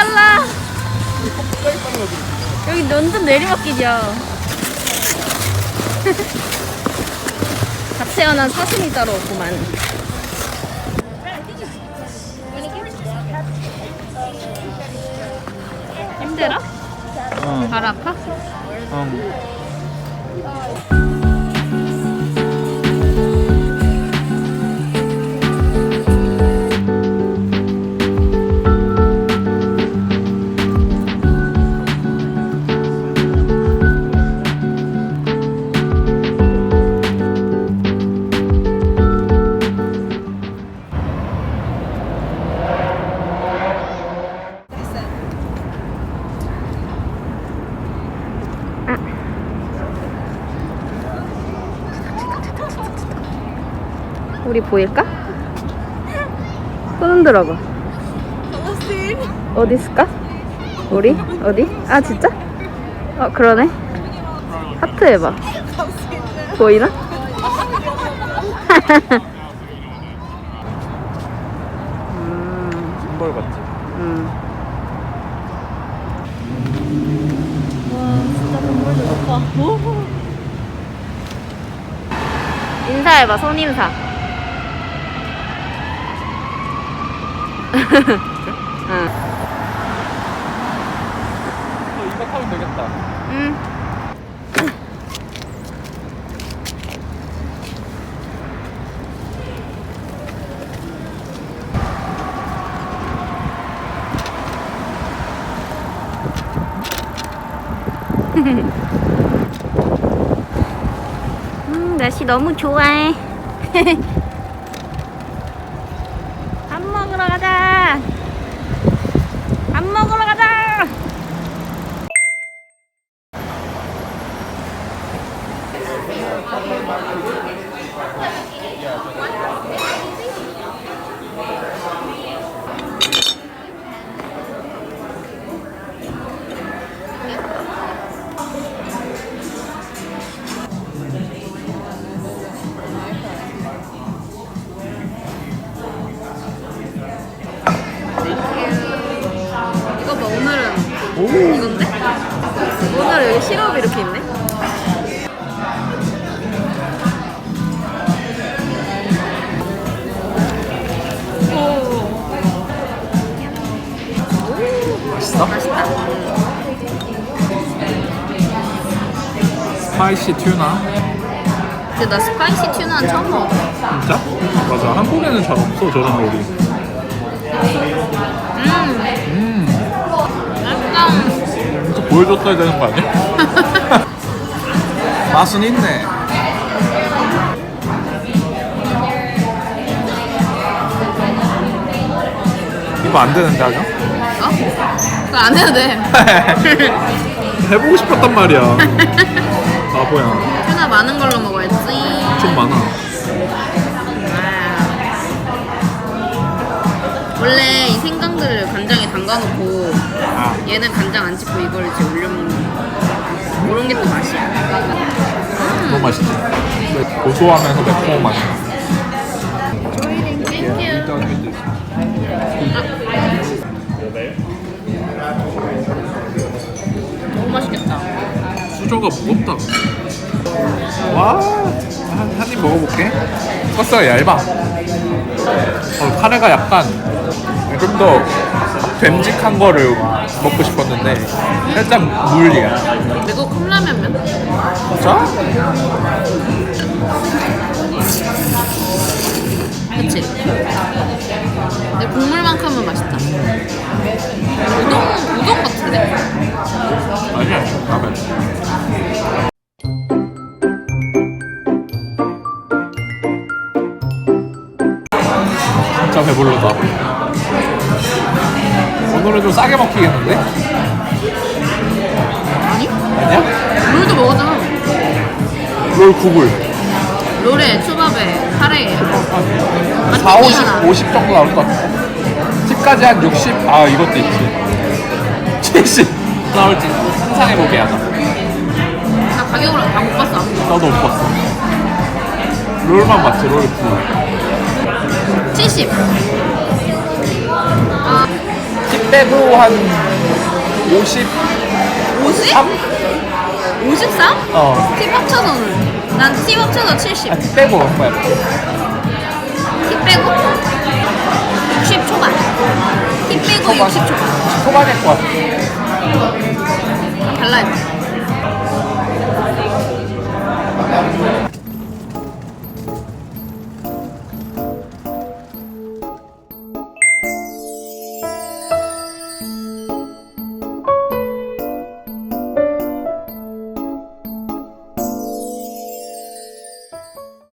빨라. 여기 완전 내리막길이야. 갓 태어난 사슴이 따로 없구만. 힘들어? 발 아파? 응. 우리 보일까? 손 흔들어봐. 어디 있을까? 우리? 어디? 아 진짜? 어 그러네. 하트 해봐. 보이나? 음, 같지? 음. 인사해봐 손 인사. 응. 어, 이거 타면 되겠다. 응. 음, 날씨 너무 좋아해. 밥 먹으러 가자. 밥 먹으러 가자. 이거 뭐 오늘은 오! 이건데? 오늘 여기 시럽이 이렇게 있네. 맛있어? 맛있다. 스파이시 튜나? 근데 나 스파이시 튜나는 처음 먹어. 진짜? 맞아. 한국에는 잘 없어, 저런 요리. 음, 음. 약간 이거 보여줬어야 되는 거 아니야? 맛은 있네. 이거 안 되는데, 하죠? 어? 그거 안 해도 돼. 해보고 싶었단 말이야. 바보야. 튜나 많은 걸로 먹어야지. 좀 많아. 아. 원래 이 생강들을 간장에 담가놓고 아, 얘는 간장 안 찍고 이걸 이제 올려먹는 거. 그런 게 또 맛이야. 너무 맛있지? 고소하면서 매콤한 맛. 땡큐. 수저가 무겁다. 와, 한, 한입 먹어볼게. 소스가 얇아. 어, 카레가 약간 좀더 됨직한 거를 먹고 싶었는데 살짝 물이야. 이거 컵라면면? 자? 그치? 배부르다. 오늘은 좀 싸게 먹히겠는데? 아니? 아니야? 롤도 먹었잖아. 롤 9불. 롤에, 초밥에, 카레에. 4, 50, 50 정도 나올 것 같아. 팁까지 한 60? 아, 이것도 있지. 70 나올지 상상해보게 하자. 나 가격을 다 못 봤어. 나도 못 봤어. 롤만 봤지, 롤 9. 70. 아, 팁 빼고 한 50? 50? 뭐지? 3? 53? 어. 팁 합쳐서는? 난팁 합쳐서 70. 아, 빼고 뭐야? 팁 빼고? 60 초반. 팁 빼고 초반. 60 초반. 초반일 것 같아. 달라요.